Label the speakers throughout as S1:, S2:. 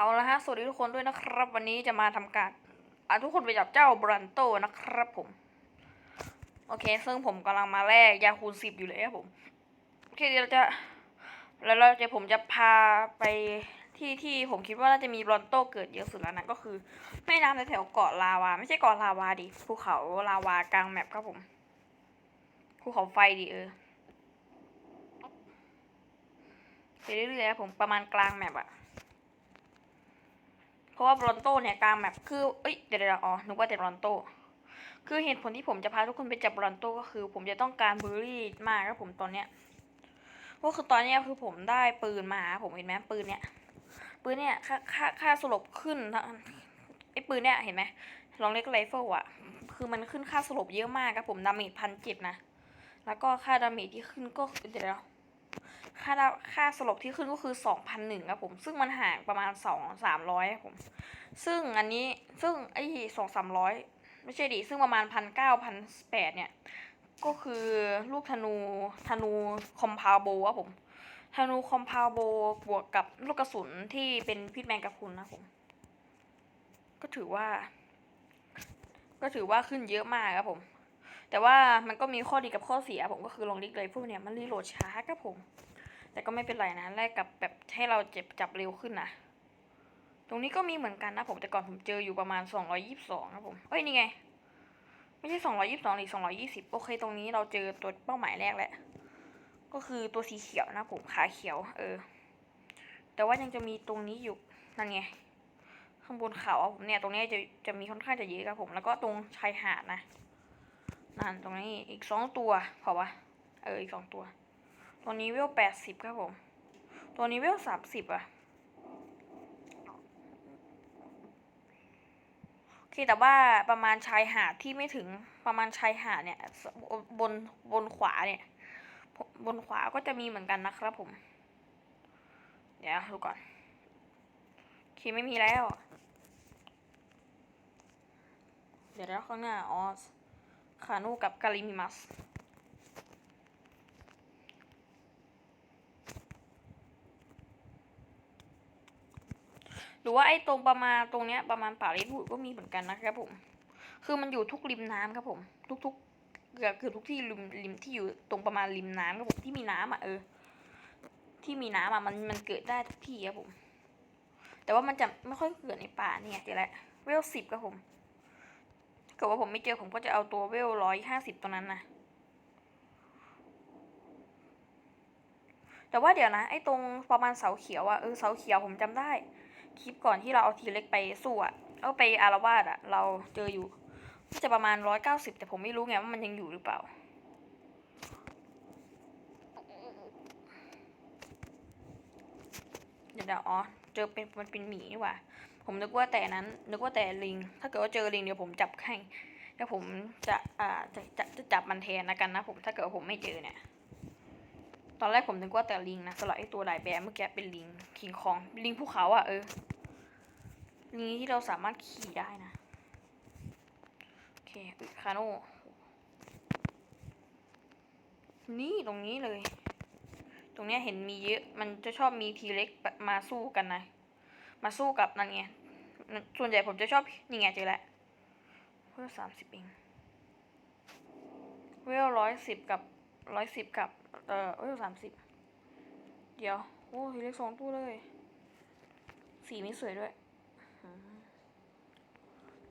S1: เอาละฮะ สวัสดีทุกคนด้วยนะครับ วันนี้จะมาทำการอะทุกคนไปจับเจ้าบรันโตนะครับผม โอเค ซึ่งผมกำลังมาแลกยาคูณสิบอยู่เลยครับผม โอเคเดี๋ยวเราจะ แล้วเราจะผมจะพาไปที่ที่ผมคิดว่าน่าจะมีบรอนโตเกิดเยอะสุดแล้วนะก็คือแม่น้ำในแถวเกาะลาวา ไม่ใช่เกาะลาวาดิภูเขาลาวากลางแมปครับผมภูเขาไฟดิเออไปเรื่อยๆครับผมประมาณกลางแมปอะ เพราะว่าบรอนโตเนี่ยกลางแมปคือเอ้ยเดี๋ยวเดี๋ยวอ๋อนึกว่าแต่บรอนโตคือเหตุผลที่ผมจะพาทุกคนไปจับบรอนโตก็คือ ผมจะต้องการเบอร์รี่มากครับผมตอนเนี้ยก็คือตอนเนี้ยคือผมได้ปืนมาผมเห็นไหมปืนเนี้ยปืนเนี้ยค่าค่าค่าสลบขึ้นทั้งไอ้ปืนเนี้ยเห็นไหมลองเล็กไรเฟิลอะคือมันขึ้นค่าสลบเยอะมากครับผมดาเมจพันเจ็ดนะแล้วก็ค่าดาเมจที่ขึ้นก็เดี๋ยวนะ ค่าค่าสลบที่ขึ้นก็คือสองพันหนึ่งครับผม ซึ่งมันห่างประมาณสองสามร้อยครับผม ซึ่งอันนี้ซึ่งไอ้สองสามร้อยไม่ใช่ดิซึ่งประมาณพันเก้าพันแปดเนี่ย ก็คือลูกธนูธนูคอมพาวโบครับผมธนูคอมพาวโบบวกกับลูกกระสุนที่เป็นพิษแมงกะพรุนนะผม ก็ถือว่า ก็ถือว่าขึ้นเยอะมากครับผม แต่ว่ามันก็มีข้อดีกับข้อเสีย ผมก็คือลองดิกเลยพวกเนี้ยมันรีโหลดช้าครับผม แต่ก็ไม่เป็นไรนะแลกกับแบบให้เราเจ็บจับเร็วขึ้นนะตรงนี้ก็มีเหมือนกันนะผมแต่ก่อนผมเจออยู่ประมาณสองร้อยี่สิบสองครับผมเอ้ยนี่ไง ไม่ใช่สองร้อยี่สิบสองหรือสองร้อยี่สิบโอเค ตรงนี้เราเจอตัวเป้าหมายแรกแหละก็คือตัวสีเขียวนะผมขาเขียว เออ แต่ว่ายังจะมีตรงนี้อยู่นั่นไงข้างบนเขาผมเนี่ยตรงนี้จะจะมีค่อนข้างจะเยอะครับผมแล้วก็ตรงชายหาดนะ นั่นตรงนี้อีกสองตัวพอปะเอออีกสองตัว ตัวนี้เวลแปดสิบครับผม ตัวนี้เวลสามสิบอะโอเคแต่ว่าประมาณชายหาดที่ไม่ถึงประมาณชายหาดเนี่ยบนบนขวาเนี่ย บนขวาก็จะมีเหมือนกันนะครับผม เดี๋ยวดูก่อนโอเคไม่มีแล้ว เดี๋ยวแล้วข้างหน้าอ๋อ คานูกับกาลิมิมัสหรือว่าไอ้ตรงประมาณตรงเนี้ยประมาณป่าเลนหูก็มีเหมือนกันนะครับผม คือมันอยู่ทุกริมน้ำครับผม ทุกๆเกือบเกือบทุกที่ริมริมที่อยู่ตรงประมาณริมน้ำครับผมที่มีน้ำอะเออ ที่มีน้ำอะมันมันเกิดได้ทุกที่ครับผม แต่ว่ามันจะไม่ค่อยเกิดในป่าเนี่ยเดี๋ยวแหละเวลสิบครับผม เกิดว่าผมไม่เจอผมก็จะเอาตัวเวลร้อยห้าสิบตัวนั้นนะแต่ว่าเดี๋ยวนะ ไอ้ตรงประมาณเสาเขียวอะเออเสาเขียวผมจำได้ คลิปก่อนที่เราเอาทีเล็กไปสู้อะเอาไปอารวาสอะเราเจออยู่จะประมาณร้อยเก้าสิบแต่ผมไม่รู้ไงว่ามันยังอยู่หรือเปล่าเดี๋ยวเดี๋ยวอ๋อ เจอเป็นมันเป็นหมีนี่หว่า ผมนึกว่าแต่นั้น นึกว่าแต่ลิง ถ้าเกิดว่าเจอลิงเดี๋ยวผมจับให้เดี๋ยวผมจะอ่าจะจะจะจับมันแทนนะกันนะผมถ้าเกิดว่าผมไม่เจอเนี่ย ตอนแรกผมนึกว่าแต่ลิงนะสำหรับไอ้ตัวลายแบร์เมื่อกี้เป็นลิงคิงคองลิงภูเขาอะเออลิงที่เราสามารถขี่ได้นะโอเคอุคาโน่นี่ตรงนี้เลย ตรงเนี้ยเห็นมีเยอะ มันจะชอบมีทีเล็กมาสู้กันนะ มาสู้กับนั่นไง ส่วนใหญ่ผมจะชอบนี่ไงเจอแล้วเพื่อสามสิบเองเวลร้อยสิบกับร้อยสิบกับเอ่อเวลสามสิบเดี๋ยวโอ้ทีเล็กสองตัวเลย สีนี้สวยด้วย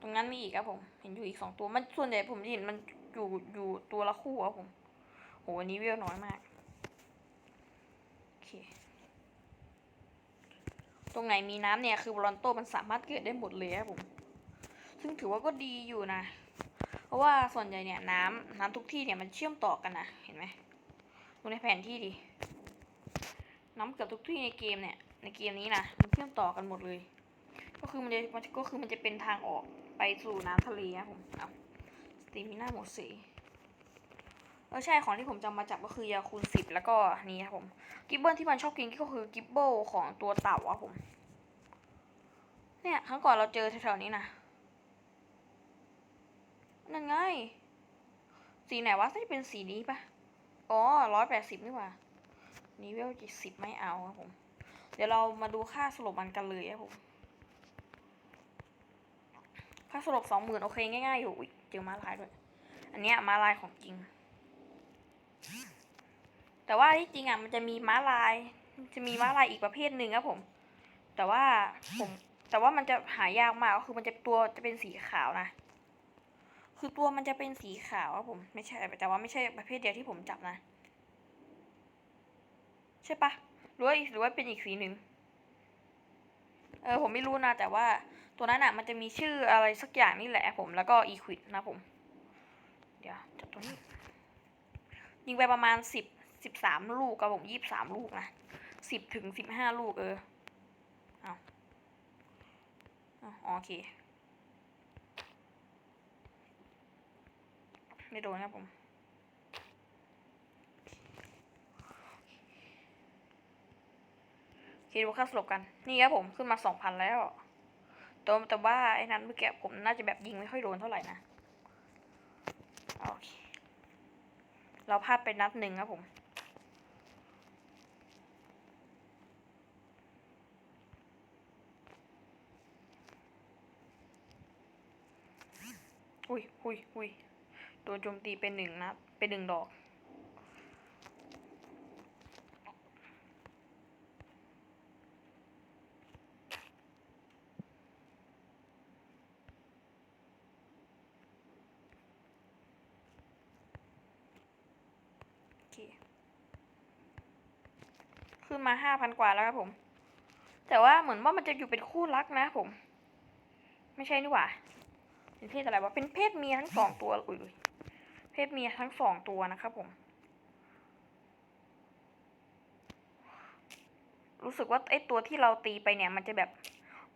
S1: ตรงนั้นมีอีกครับผม เห็นอยู่อีกสองตัว มันส่วนใหญ่ผมเห็นมันอยู่อยู่ตัวละคู่ครับผมโหอันนี้เวลน้อยมาก โอเค ตรงไหนมีน้ำเนี่ยคือบรอนโตมันสามารถเกิดได้หมดเลยครับผม ซึ่งถือว่าก็ดีอยู่นะ เพราะว่าส่วนใหญ่เนี่ยน้ำน้ำทุกที่เนี่ยมันเชื่อมต่อกันนะ เห็นไหมดูในแผนที่ดิ น้ำเกือบทุกที่ในเกมเนี่ย ในเกมนี้นะมันเชื่อมต่อกันหมดเลย ก็คือมันจะมันก็คือมันจะเป็นทางออกไปสู่น้ำทะเลครับผมเอาสตีมิน่าหมดสีเออใช่ของที่ผมจำมาจับก็คือยาคูณสิบแล้วก็นี่ครับผม กิบเบิลที่มันชอบกินก็คือกิบเบิลของตัวเต่าอะผม เนี่ยครั้งก่อนเราเจอแถวๆนี้นะนั่นไง สีไหนวะน่าจะเป็นสีนี้ปะอ๋อร้อยแปดสิบนี่หว่านี่เวลเจ็ดสิบไม่เอาครับผม เดี๋ยวเรามาดูค่าสรุปมันกันเลยครับผม ค่าสลบสองหมื่นโอเคง่ายๆอยู่อุ๊ยเจอม้าลายด้วย อันเนี้ยม้าลายของจริง แต่ว่าที่จริงอะมันจะมีม้าลาย จะมีม้าลายอีกประเภทหนึ่งครับผม แต่ว่าผม แต่ว่ามันจะหายากมากก็คือมันจะตัวจะเป็นสีขาวนะ คือตัวมันจะเป็นสีขาวครับผมไม่ใช่แต่ว่าไม่ใช่ประเภทเดียวที่ผมจับนะ ใช่ปะหรือว่าหรือว่าเป็นอีกสีหนึ่งเออผมไม่รู้นะ แต่ว่าตัวนั้นอะมันจะมีชื่ออะไรสักอย่างนี่แหละผมแล้วก็อีควิดนะผม เดี๋ยวจับตัวนี้ ยิงไปประมาณสิบสิบสามลูกกับผมยี่สิบสามลูกนะสิบถึงสิบห้าลูกเออเอาเอาอ๋อ โอเค ไม่โดนครับผม คิดว่าค่าสลบกัน นี่ครับผมขึ้นมาสองพันแล้วแต่ว่าแต่ว่าไอ้นั้นเมื่อกี้ผมน่าจะแบบยิงไม่ค่อยโดนเท่าไหร่นะ โอเค เราพลาดไปนัดหนึ่งครับผม อุ้ยอุ้ยอุ้ยโดนโจมตีเป็นหนึ่งนัดเป็นหนึ่งดอก ขึ้นมาห้าพันกว่าแล้วครับผม แต่ว่าเหมือนว่ามันจะอยู่เป็นคู่รักนะผม ไม่ใช่นี่หว่า เป็นเพศอะไรวะ เป็นเพศเมียทั้งสองตัวอุ้ยเพศเมียทั้งสองตัวนะครับผม รู้สึกว่าไอตัวที่เราตีไปเนี่ย มันจะแบบ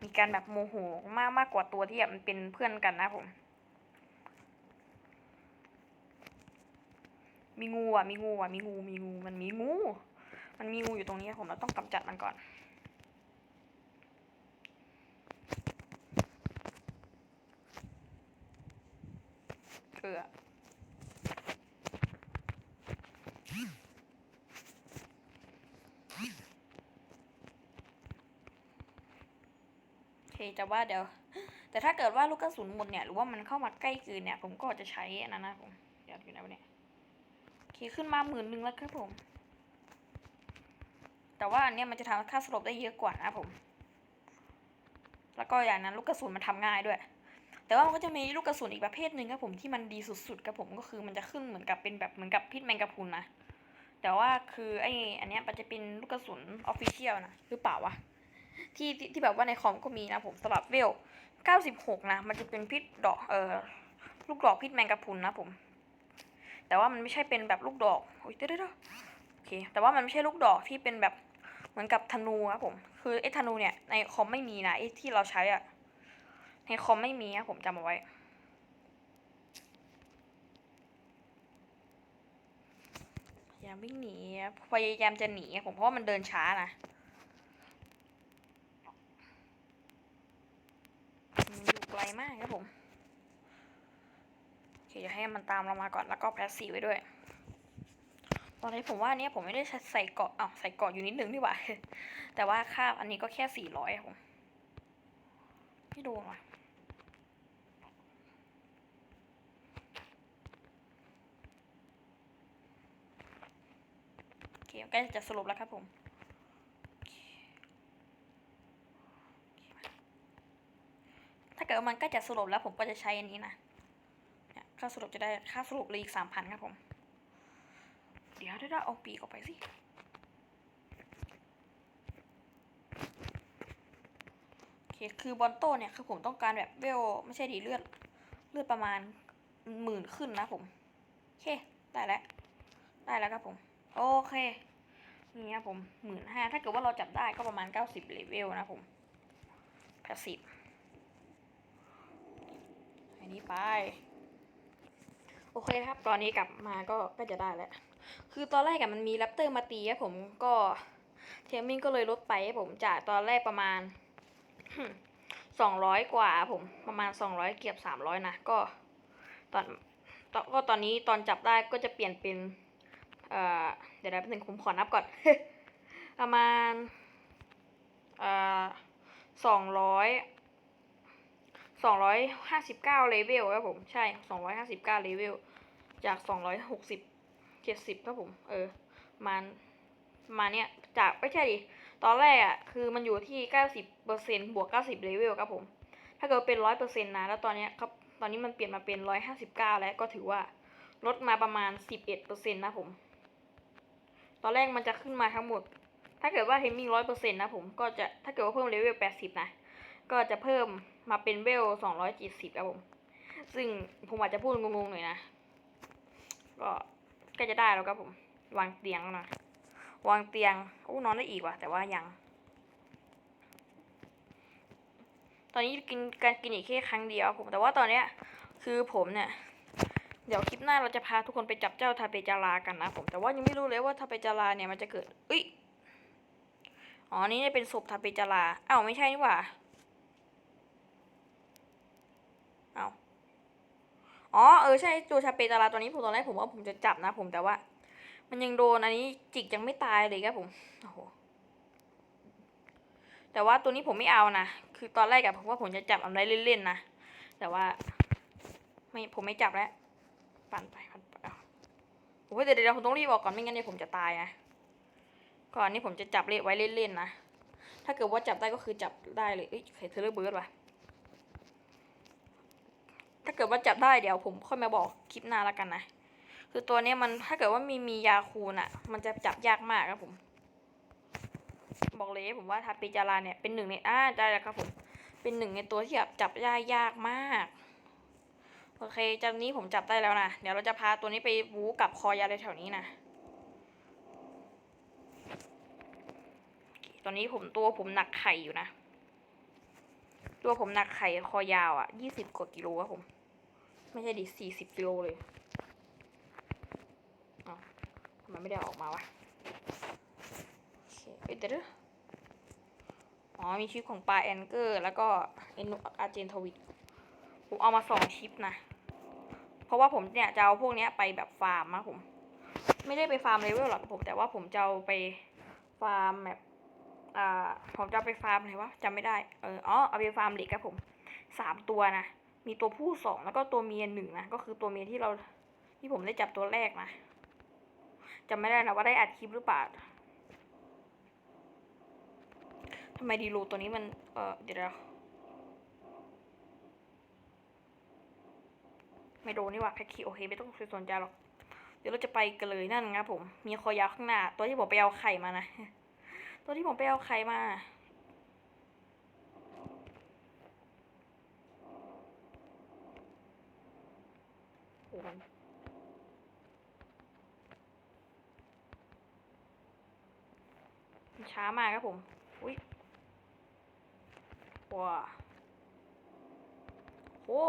S1: มีการแบบโมโหมากมากกว่าตัวที่แบบมันเป็นเพื่อนกันนะผม มีงูอะ มีงูอะ มีงู มีงู มันมีงู มันมีงูอยู่ตรงนี้ผมเราต้องกำจัดมันก่อน เกลือ โอเคจะว่าเดี๋ยว แต่ถ้าเกิดว่าลูกกระสุนหมดเนี่ย หรือว่ามันเข้ามาใกล้เกินเนี่ย ผมก็จะใช้อันนั้นนะผมเดี๋ยวอยู่ไหนวะเนี่ยโอเคขึ้นมาหมื่นหนึ่งแล้วครับผม แต่ว่าอันเนี้ยมันจะทำค่าสลบได้เยอะกว่านะผม แล้วก็อย่างนั้นลูกกระสุนมันทำง่ายด้วย แต่ว่ามันก็จะมีลูกกระสุนอีกประเภทหนึ่งครับผมที่มันดีสุดๆครับผมก็คือมันจะขึ้นเหมือนกับเป็นแบบเหมือนกับพิษแมงกะพรุนนะแต่ว่าคือไออันเนี้ยมันจะเป็นลูกกระสุนออฟฟิเชียลนะหรือเปล่าวะที่ที่แบบว่าในคอมก็มีนะผมสำหรับเวล 96 นะ มันจะเป็นพิษดอกเอ่อลูกดอกพิษแมงกะพรุนนะผม แต่ว่ามันไม่ใช่เป็นแบบลูกดอกโอ้ยเด้อเด้อโอเค แต่ว่ามันไม่ใช่ลูกดอกที่เป็นแบบเหมือนกับธนูครับผม คือไอ้ธนูเนี่ยในคอมไม่มีนะไอ้ที่เราใช้อะ ในคอมไม่มีนะผมจำเอาไว้ พยายามวิ่งหนีครับพยายามจะหนีครับผมเพราะมันเดินช้านะมันอยู่ไกลมากครับผมโอเคจะให้มันตามเรามาก่อนแล้วก็แพสซีไว้ด้วย ตอนนี้ผมว่าอันเนี้ยผมไม่ได้ใส่เกาะอ้าวใส่เกาะอยู่นิดนึงดีกว่า แต่ว่าค่าอันนี้ก็แค่สี่ร้อยครับผมไม่โดนว่ะ โอเคใกล้จะสรุปแล้วครับผมถ้าเกิดมันกล้จะสรุปแล้วผมก็จะใช้อันนี้นะค่าสรุปจะได้ค่าสรุปเลยอีกสามพันครับผม เดี๋ยวได้เอาปีกออกไปสิโอเคคือบอลโต้เนี่ยคือผมต้องการแบบเวลไม่ใช่ดีเลือดเลือดประมาณหมื่นขึ้นนะผม โอเค ได้แล้ว ได้แล้วครับผม โอเค นี่ครับผมหมื่นห้าถ้าเกิดว่าเราจับได้ก็ประมาณเก้าสิบเลเวลนะผมแพสซีฟอันนี้ไป โอเคครับ ตอนนี้กลับมาก็ก็จะได้แล้ว คือตอนแรกอะมันมีแรปเตอร์มาตีครับผมก็เทมมิ่งก็เลยลดไปครับผมจากตอนแรกประมาณสองร้อยกว่าผมประมาณสองร้อยเกือบสามร้อยนะก็ตอนตอนก็ตอนนี้ตอนจับได้ก็จะเปลี่ยนเป็น เอ่อเดี๋ยวนะแป๊บนึงผมขอนับก่อน ประมาณเอ่อสองร้อยสองร้อยห้าสิบเก้าเลเวลครับผม ใช่สองร้อยห้าสิบเก้าเลเวลจากสองร้อยหกสิบเจ็ดสิบครับผม เออมามาเนี้ยจากไม่ใช่ดิ ตอนแรกอะคือมันอยู่ที่เก้าสิบเปอร์เซ็นบวกเก้าสิบเลเวลครับผม ถ้าเกิดเป็นร้อยเปอร์เซ็นต์นะ แล้วตอนเนี้ยครับ ตอนนี้มันเปลี่ยนมาเป็นร้อยห้าสิบเก้าแล้วก็ถือว่าลดมาประมาณสิบเอ็ดเปอร์เซ็นต์นะผม ตอนแรกมันจะขึ้นมาทั้งหมด ถ้าเกิดว่าเทมมิ่งร้อยเปอร์เซ็นต์นะผมก็จะถ้าเกิดว่าเพิ่มเลเวลแปดสิบนะ ก็จะเพิ่มมาเป็นเวลสองร้อยเจ็ดสิบครับผม ซึ่งผมอาจจะพูดงงๆหน่อยนะ ก็ก็จะได้แล้วครับผม วางเตียงนะ วางเตียงโอ้นอนได้อีกว่ะแต่ว่ายัง ตอนนี้กินการกินอีกแค่ครั้งเดียวครับผม แต่ว่าตอนเนี้ยคือผมเนี่ย เดี๋ยวคลิปหน้าเราจะพาทุกคนไปจับเจ้าทาเปจารากันนะผม แต่ว่ายังไม่รู้เลยว่าทาเปจาราเนี่ยมันจะเกิดเอ้ย อ๋อ นี่เป็นศพทาเปจาราอ้าวไม่ใช่นี่หว่าเอาอ๋อ เออ ใช่ตัวชาเปตาราตัวนี้ผมตอนแรกผมว่าผมจะจับนะผมแต่ว่า มันยังโดนอันนี้จิกยังไม่ตายเลยครับผม โอ้โหแต่ว่าตัวนี้ผมไม่เอานะ คือตอนแรกอะผมว่าผมจะจับเอาได้เล่นๆนะ แต่ว่า ไม่ผมไม่จับแล้ว ปั่นไปปั่นไปเอโอ้ยเดี๋ยวเดี๋ยวผมต้องรีบออกก่อนไม่งั้นเดี๋ยวผมจะตายนะก่อนนี้ผมจะจับเล่ไว้เล่นๆนะ ถ้าเกิดว่าจับได้ก็คือจับได้เลยเอ้ยใครเทเลอร์เบิร์ดวะถ้าเกิดว่าจับได้เดี๋ยวผมค่อยมาบอกคลิปหน้าแล้วกันนะ คือตัวเนี้ยมันถ้าเกิดว่ามีมียาคูนอะ่ะ มันจะจับยากมากครับผม บอกเลยผมว่าทาปิจาราเนี่ยเป็นหนึ่งในอ่าได้แล้วครับผม เป็นหนึ่งในตัวที่แบบจับได้ยากมาก โอเคจากนี้ผมจับได้แล้วนะ เดี๋ยวเราจะพาตัวนี้ไปบูกับคอยาเลยแถวนี้นะตอนนี้ผมตัวผมหนักไข่อยู่นะ ตัวผมหนักไข่คอยาวอะยี่สิบกว่ากิโลครับผม ไม่ใช่ดิสี่สิบกิโลเลยอ๋อทำไมไม่ได้ออกมาวะโอเคเอ้ยเดี๋ยวอ๋อมีชิปของปลาแอนเกอร์ แล้วก็เอ็นอาร์เจนทวิตผมเอามาสองชิปนะ ราะว่าผมเนี่ยจะเอาพวกเนี้ยไปแบบฟาร์มนะผม ไม่ได้ไปฟาร์มเลเวลหรอกผม แต่ว่าผมจะเอาไปฟาร์มแบบอ่าผมจะไปฟาร์มอะไรวะจำไม่ได้เอออ๋อเอาไปฟาร์มเหล็กครับผมสามตัวนะมีตัวผู้สองแล้วก็ตัวเมียหนึ่งนะก็คือตัวเมียที่เราที่ผมได้จับตัวแรกนะจำไม่ได้นะว่าได้อัดคลิปหรือเปล่าทำไมดีโลตัวนี้มันเออเดี๋ยวนะ ไม่โดนนี่หว่าแพ็คคีโอเคไม่ต้องสนใจหรอก เดี๋ยวเราจะไปกันเลยนั่นครับผม มีคอยาวข้างหน้า ตัวที่ผมไปเอาไข่มานะ ตัวที่ผมไปเอาไข่มา โอ้ช้ามากครับผม อุ้ยว้าโอ้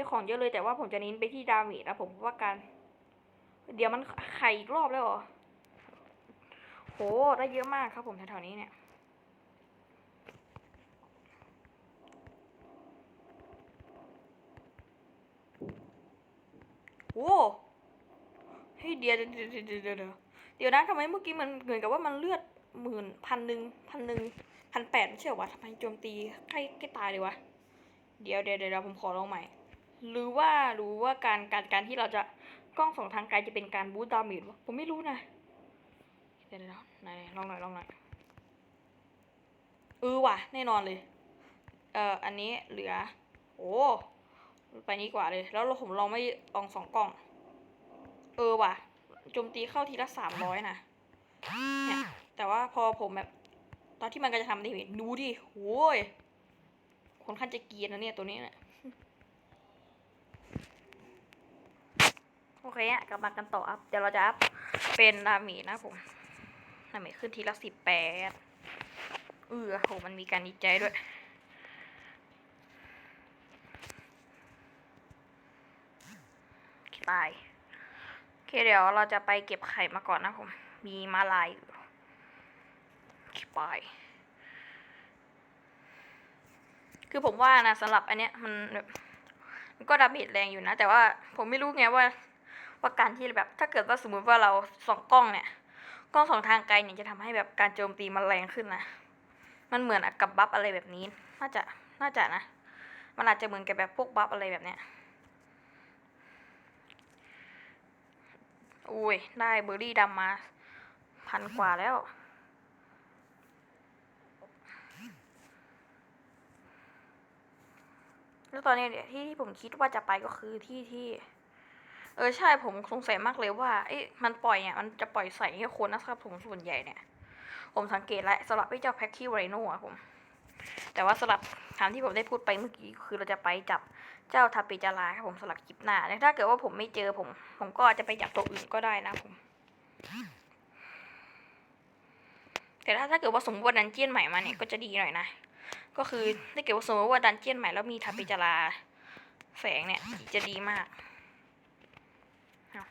S1: ได้ของเยอะเลยแต่ว่าผมจะเน้นไปที่ดาเมจนะผมเพราะว่าการ เดี๋ยวมันไข่อีกรอบแล้วเหรอโหได้เยอะมากครับผมแถวๆนี้เนี่ยโอ้เฮ้ยเดี๋ยวเดี๋ยวเดี๋ยวเดี๋ยวเดี๋ยวเดียวเดี๋ยวนะทำไมเมื่อกี้มันเหมือนกับว่ามันเลือดหมื่นพันหนึ่งพันหนึ่งพันแปดไม่ใช่หรอวะทำไมโจมตีใกล้ใกล้ตายเลยวะ เดี๋ยวเดี๋ยวเดี๋ยวผมขอลองใหม่ หรือว่ารือว่าการการการที่เราจะกล้องสองทางไกลจะเป็นการบูสต์ดาเมจวะผมไม่รู้นะเดี๋ยวเดี๋ยวไหนลองหน่อยลองหน่อยเออว่ะแน่นอนเลย เอ่ออันนี้เหลือ โอ้ไปนี้กว่าเลย แล้วเราผมลองไม่ลองสองกล่อง เออว่ะโจมตีเข้าทีละสามร้อยนะเนี่ยแต่ว่าพอผมแบบ ตอนที่มันก็จะทำได้เห็นดูดิโอ้ยคนขั้นจะเกียนนะเนี่ยตัวนี้เนี่ย โอเคอะกลับมากันต่ออัพ เดี๋ยวเราจะอัพเป็นดามจนะผมดามจขึ้นทีละสิบแปดเออโหมันมีการดีใจด้วย ตาย โอเคเดี๋ยวเราจะไปเก็บไข่มาก่อนนะผม มีมาลายอยู่โอเคไปคือผมว่านะสำหรับอันเนี้ยมันแบบมันก็ดาเมจแรงอยู่นะ แต่ว่าผมไม่รู้ไงว่า ว่าการที่แบบถ้าเกิดว่าสมมุติว่าเราส่องกล้องเนี่ยกล้องสองทางไกลเนี่ยจะทำให้แบบการโจมตีมันแรงขึ้นนะมันเหมือนกับบัฟอะไรแบบนี้ น่าจะน่าจะนะ มันอาจจะเหมือนกับแบบพวกบัฟอะไรแบบเนี้ยอุ้ยได้เบอร์รี่ดำมา พันกว่าแล้ว แล้วตอนนี้เนี่ยที่ที่ผมคิดว่าจะไปก็คือที่ที่ เออใช่ผมสงสัยมากเลยว่าเอ๊ะมันปล่อยเนี่ยมันจะปล่อยใส่ให้คนนะครับผมส่วนใหญ่เนี่ย ผมสังเกตแล้วสำหรับไอ้เจ้าแพ็กกี้ไรโน่อะผม แต่ว่าสำหรับถามที่ผมได้พูดไปเมื่อกี้คือเราจะไปจับเจ้าทาปิจาราครับผมสำหรับคลิปหน้าแต่ถ้าเกิดว่าผมไม่เจอผม ผมก็อาจจะไปจับตัวอื่นก็ได้นะผม แต่ถ้าถ้าเกิดว่าสมมติว่าดันเจียนใหม่มาเนี่ยก็จะดีหน่อยนะ ก็คือถ้าเกิดว่าสมมติว่าดันเจียนใหม่แล้วมีทาปิจาราแสงเนี่ยจะดีมาก เอา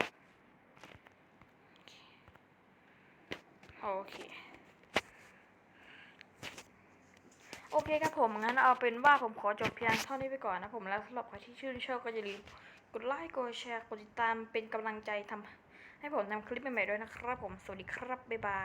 S1: โอเค โอเคครับผม งั้นเอาเป็นว่าผมขอจบเพียงเท่านี้ไปก่อนนะผมแล้วสำหรับใครที่ชื่นชอบก็อย่าลืมกดไลค์ กดแชร์ กดติดตามเป็นกำลังใจทำให้ผมทำคลิปใหม่ๆด้วยนะครับผม สวัสดีครับ บ๊ายบาย